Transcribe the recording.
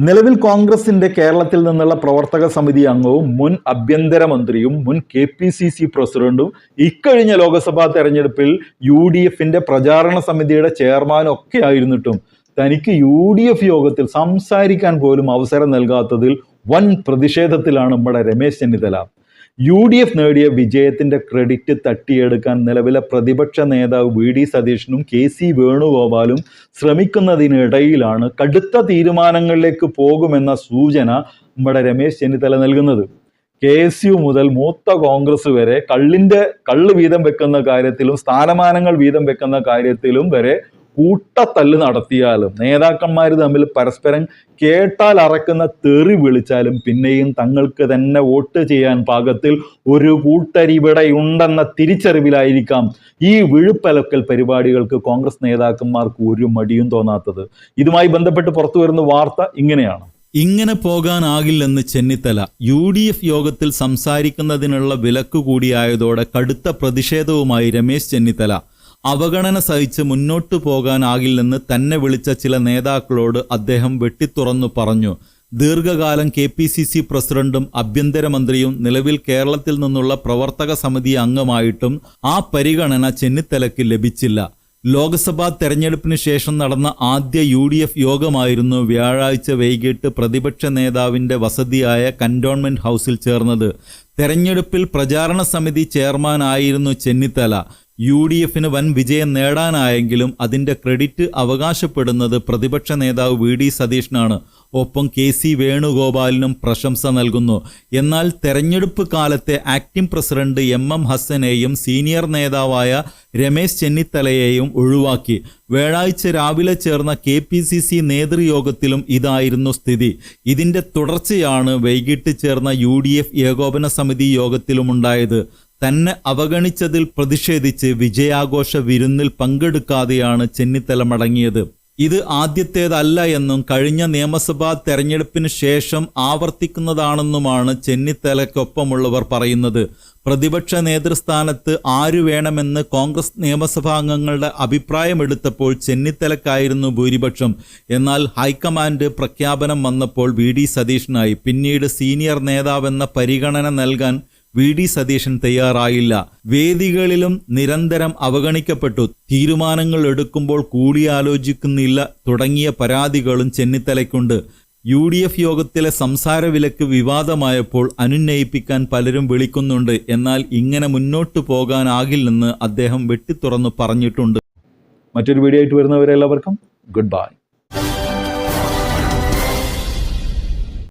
നിലവിൽ കോൺഗ്രസിന്റെ കേരളത്തിൽ നിന്നുള്ള പ്രവർത്തക സമിതി അംഗവും മുൻ ആഭ്യന്തരമന്ത്രിയും മുൻ കെ പി സി സി പ്രസിഡന്റും ഇക്കഴിഞ്ഞ ലോക്സഭാ തെരഞ്ഞെടുപ്പിൽ യു ഡി എഫിന്റെ പ്രചാരണ സമിതിയുടെ ചെയർമാനും ഒക്കെ ആയിരുന്നിട്ടും തനിക്ക് യു ഡി എഫ് യോഗത്തിൽ സംസാരിക്കാൻ പോലും അവസരം നൽകാത്തതിൽ വൻ പ്രതിഷേധത്തിലാണ് നമ്മുടെ Ramesh Chennithala. U D F നേടിയ വിജയത്തിന്റെ ക്രെഡിറ്റ് തട്ടിയെടുക്കാൻ നിലവിലെ പ്രതിപക്ഷ നേതാവ് വി ഡി സതീശനും കെ സി വേണുഗോപാലും ശ്രമിക്കുന്നതിനിടയിലാണ് കടുത്ത തീരുമാനങ്ങളിലേക്ക് പോകുമെന്ന സൂചന നമ്മുടെ രമേശ് ചെന്നിത്തല നൽകുന്നത്. കെ എസ് യു മുതൽ മൂത്ത കോൺഗ്രസ് വരെ കള്ളിന്റെ കള്ള് വീതം വെക്കുന്ന കാര്യത്തിലും സ്ഥാനമാനങ്ങൾ വീതം വെക്കുന്ന കാര്യത്തിലും വരെ കൂട്ടത്തല്ല് നടത്തിയാലും നേതാക്കന്മാർ തമ്മിൽ പരസ്പരം കേട്ടാൽ അറക്കുന്ന തെറി വിളിച്ചാലും പിന്നെയും തങ്ങൾക്ക് തന്നെ വോട്ട് ചെയ്യാൻ പാകത്തിൽ ഒരു കൂട്ടരിവിടെ ഉണ്ടെന്ന തിരിച്ചറിവിലായിരിക്കാം ഈ വിഴുപ്പലക്കൽ പരിപാടികൾക്ക് കോൺഗ്രസ് നേതാക്കന്മാർക്ക് ഒരു മടിയും തോന്നാത്തത്. ഇതുമായി ബന്ധപ്പെട്ട് പുറത്തു വരുന്ന വാർത്ത ഇങ്ങനെയാണ്. ഇങ്ങനെ പോകാനാകില്ലെന്ന് ചെന്നിത്തല. യു ഡി എഫ് യോഗത്തിൽ സംസാരിക്കുന്നതിനുള്ള വിലക്ക് കൂടിയായതോടെ കടുത്ത പ്രതിഷേധവുമായി രമേശ് ചെന്നിത്തല. അവഗണന സഹിച്ച് മുന്നോട്ടു പോകാനാകില്ലെന്ന് തന്നെ വിളിച്ച ചില നേതാക്കളോട് അദ്ദേഹം വെട്ടിത്തുറന്നു പറഞ്ഞു. ദീർഘകാലം കെ പി സി സി പ്രസിഡന്റും ആഭ്യന്തരമന്ത്രിയും നിലവിൽ കേരളത്തിൽ നിന്നുള്ള പ്രവർത്തക സമിതി അംഗമായിട്ടും ആ പരിഗണന ചെന്നിത്തലയ്ക്ക് ലഭിച്ചില്ല. ലോക്സഭാ തെരഞ്ഞെടുപ്പിന് ശേഷം നടന്ന ആദ്യ യു ഡി എഫ് യോഗമായിരുന്നു വ്യാഴാഴ്ച വൈകിട്ട് പ്രതിപക്ഷ നേതാവിന്റെ വസതിയായ കന്റോൺമെന്റ് ഹൗസിൽ ചേർന്നത്. തെരഞ്ഞെടുപ്പിൽ പ്രചാരണ സമിതി ചെയർമാനായിരുന്നു ചെന്നിത്തല. യു ഡി എഫിന് വൻ വിജയം നേടാനായെങ്കിലും അതിന്റെ ക്രെഡിറ്റ് അവകാശപ്പെടുന്നത് പ്രതിപക്ഷ നേതാവ് വി ഡി സതീഷിനാണ്. ഒപ്പം കെ സി വേണുഗോപാലിനും പ്രശംസ നൽകുന്നു. എന്നാൽ തെരഞ്ഞെടുപ്പ് കാലത്തെ ആക്ടിംഗ് പ്രസിഡന്റ് എം എം ഹസനെയും സീനിയർ നേതാവായ രമേശ് ചെന്നിത്തലയെയും ഒഴിവാക്കി. വ്യാഴാഴ്ച രാവിലെ ചേർന്ന കെ പി സി സി നേതൃയോഗത്തിലും ഇതായിരുന്നു സ്ഥിതി. ഇതിന്റെ തുടർച്ചയാണ് വൈകിട്ട് ചേർന്ന യു ഡി എഫ് ഏകോപന സമിതി യോഗത്തിലുമുണ്ടായത്. തന്നെ അവഗണിച്ചതിൽ പ്രതിഷേധിച്ച് വിജയാഘോഷ വിരുന്നിൽ പങ്കെടുക്കാതെയാണ് ചെന്നിത്തല മടങ്ങിയത് ഇത് ആദ്യത്തേതല്ല എന്നും കഴിഞ്ഞ നിയമസഭാ തെരഞ്ഞെടുപ്പിന് ശേഷം ആവർത്തിക്കുന്നതാണെന്നുമാണ് ചെന്നിത്തലയ്ക്കൊപ്പമുള്ളവർ പറയുന്നത്. പ്രതിപക്ഷ നേതൃസ്ഥാനത്ത് ആര് വേണമെന്ന് കോൺഗ്രസ് നിയമസഭാംഗങ്ങളുടെ അഭിപ്രായമെടുത്തപ്പോൾ ചെന്നിത്തലക്കായിരുന്നു ഭൂരിപക്ഷം. എന്നാൽ ഹൈക്കമാൻഡ് പ്രഖ്യാപനം വന്നപ്പോൾ വി ഡി സതീഷിനായി പിന്നീട് സീനിയർ നേതാവെന്ന പരിഗണന നൽകാൻ വി ഡി സതീശൻ തയ്യാറായില്ല. വേദികളിലും നിരന്തരം അവഗണിക്കപ്പെട്ടു. തീരുമാനങ്ങൾ എടുക്കുമ്പോൾ കൂടിയാലോചിക്കുന്നില്ല. തുടങ്ങിയ പരാതികളും ചെന്നിത്തലയ്ക്കുണ്ട്. യു ഡി എഫ് യോഗത്തിലെ സംസാര വിലക്ക് വിവാദമായപ്പോൾ അനുന്നയിപ്പിക്കാൻ പലരും വിളിക്കുന്നുണ്ട്. എന്നാൽ ഇങ്ങനെ മുന്നോട്ടു പോകാനാകില്ലെന്ന് അദ്ദേഹം വെട്ടിത്തുറന്ന് പറഞ്ഞിട്ടുണ്ട്. മറ്റൊരു വീഡിയോ ആയിട്ട് വരുന്നവരെല്ലാവർക്കും ഗുഡ് ബൈ.